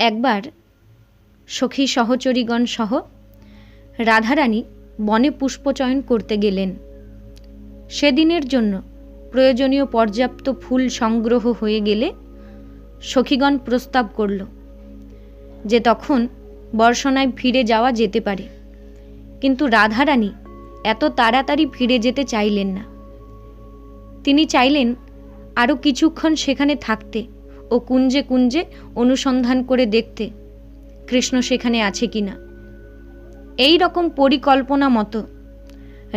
একবার সখী সহচরীগণ সহ রাধারানী বনে পুষ্পচয়ন করতে গেলেন। সেদিনের জন্য প্রয়োজনীয় পর্যাপ্ত ফুল সংগ্রহ হয়ে গেলে সখীগণ প্রস্তাব করল যে তখন বর্ষণায় ফিরে যাওয়া যেতে পারে। কিন্তু রাধারানী এত তাড়াতাড়ি ফিরে যেতে চাইলেন না। তিনি চাইলেন আরও কিছুক্ষণ সেখানে থাকতে ও কুঞ্জে কুঞ্জে অনুসন্ধান করে দেখতে, কৃষ্ণ সেখানে আছে কি না। এই রকম পরিকল্পনা মতো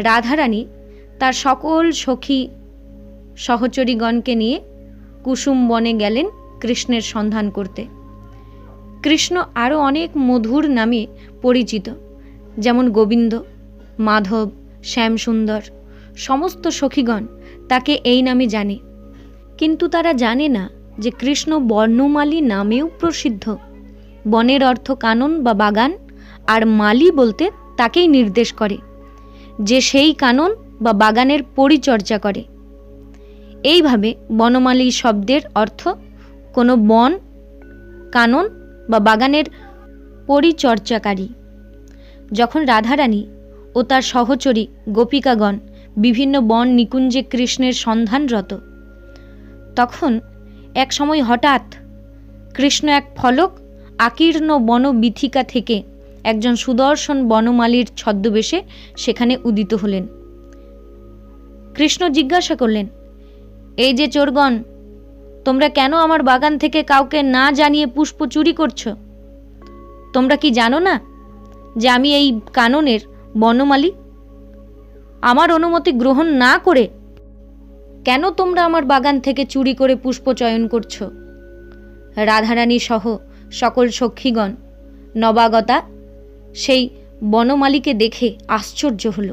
রাধারানী তার সকল সখী সহচরীগণকে নিয়ে কুসুম বনে গেলেন কৃষ্ণের সন্ধান করতে। কৃষ্ণ আরও অনেক মধুর নামে পরিচিত, যেমন গোবিন্দ, মাধব, শ্যামসুন্দর, সমস্ত সখীগণ তাকে এই নামে জানে। কিন্তু তারা জানে না যে কৃষ্ণ বর্ণমালী নামেও প্রসিদ্ধ। বনের অর্থ কানন বা বাগান, আর মালি বলতে তাকেই নির্দেশ করে, যে সেই কানন বা বাগানের পরিচর্যা করে। এইভাবে বনমালী শব্দের অর্থ কোনো বন, কানন বা বাগানের পরিচর্যাকারী। যখন রাধারানী ও তার সহচরী গোপিকাগণ বিভিন্ন বন নিকুঞ্জে কৃষ্ণের সন্ধানরত, তখন এক সময় হঠাৎ কৃষ্ণ এক ফলক আকীর্ণ বনবিথিকা থেকে একজন সুদর্শন বনমালীর ছদ্মবেশে সেখানে উদিত হলেন। কৃষ্ণ জিজ্ঞাসা করলেন, এই যে চোরগণ, তোমরা কেন আমার বাগান থেকে কাউকে না জানিয়ে পুষ্প চুরি করছ? তোমরা কি জানো না যে আমি এই কাননের বনমালী? আমার অনুমতি গ্রহণ না করে কেন তোমরা আমার বাগান থেকে চুরি করে পুষ্প চয়ন করছ? রাধারানী সহ সকল সখীগণ, নবাগতা, সেই বনমালীকে দেখে আশ্চর্য হল।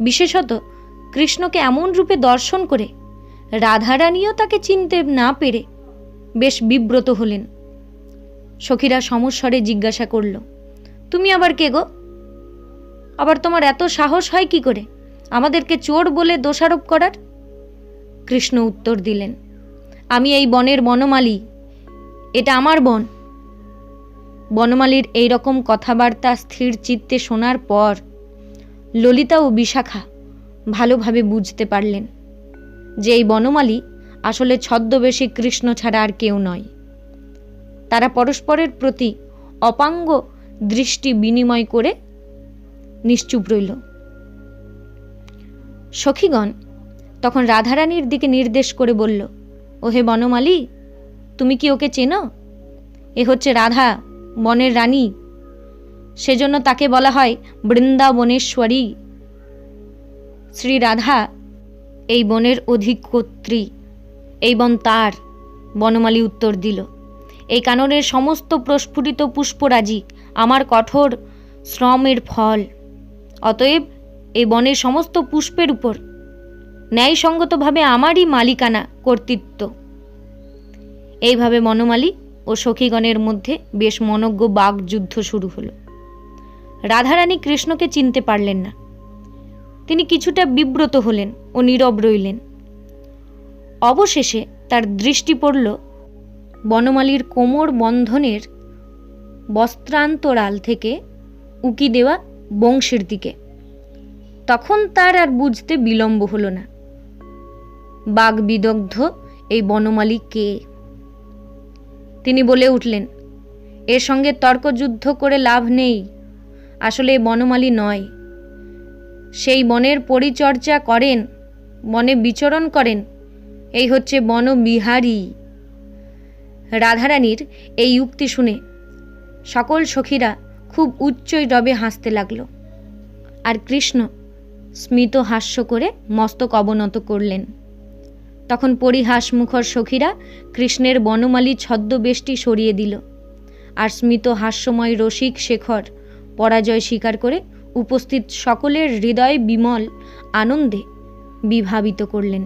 বিশেষত কৃষ্ণকে এমন রূপে দর্শন করে রাধারানীও তাকে চিনতে না পেরে বেশ বিব্রত হলেন। সখীরা সমস্বরে জিজ্ঞাসা করল, তুমি আবার কে গো? আবার তোমার এত সাহস হয় কি করে? আমাদেরকে চোর বলে দোষারোপ করার? কৃষ্ণ উত্তর দিলেন, আমি এই বনের বনমালী, এটা আমার বন। বনমালীর এই রকম কথাবার্তা স্থির চিত্তে শোনার পর ললিতা ও বিশাখা ভালোভাবে বুঝতে পারলেন যে এই বনমালী আসলে ছদ্মবেশী কৃষ্ণ ছাড়া আর কেউ নয়। তারা পরস্পরের প্রতি অপাঙ্গ দৃষ্টি বিনিময় করে নিশ্চুপ রইল। সখীগণ তখন রাধারানীর দিকে নির্দেশ করে বলল ও হে বনমালী, তুমি কি ওকে চেনো? এ হচ্ছে রাধা, বনের রানী। সেজন্য তাকে বলা হয় বৃন্দাবনেশ্বরী। শ্রী রাধা এই বনের অধিকর্ত্রী এই বন তার বনমালী উত্তর দিল, এই কাননের সমস্ত প্রস্ফুটিত পুষ্পরাজি আমার কঠোর শ্রমের ফল। অতএব এই বনের সমস্ত পুষ্পের উপর ন্যায়সঙ্গতভাবে আমারই মালিকানা কর্তৃত্ব। এইভাবে বনমালী ও সখীগণের মধ্যে বেশ মনজ্ঞ বাগযুদ্ধ শুরু হলো। রাধারানী কৃষ্ণকে চিনতে পারলেন না। তিনি কিছুটা বিব্রত হলেন ও নীরব রইলেন। অবশেষে তার দৃষ্টি পড়ল বনমালীর কোমর বন্ধনের বস্ত্রান্তরাল থেকে উকি দেওয়া বংশের দিকে। তখন তার আর বুঝতে বিলম্ব হলো না। বাঘ বিদগ্ধ এই বনমালী কে? তিনি বলে উঠলেন, এর সঙ্গে তর্কযুদ্ধ করে লাভ নেই। আসলে বনমালী নয়। সেই বনের পরিচর্যা করেন, বনে বিচরণ করেন, এই হচ্ছে বনবিহারী। রাধারানীর এই উক্তি শুনে সকল সখীরা খুব উচ্চই রবে হাসতে লাগল। আর কৃষ্ণ স্মিত হাস্য করে মস্তক অবনত করলেন। তখন পরিহাস মুখর সখীরা কৃষ্ণের বনমালী ছদ্মবেশটি সরিয়ে দিল। আর স্মিত হাস্যময় রসিক শেখর পরাজয় স্বীকার করে উপস্থিত সকলের হৃদয় বিমল আনন্দে বিভাবিত করলেন।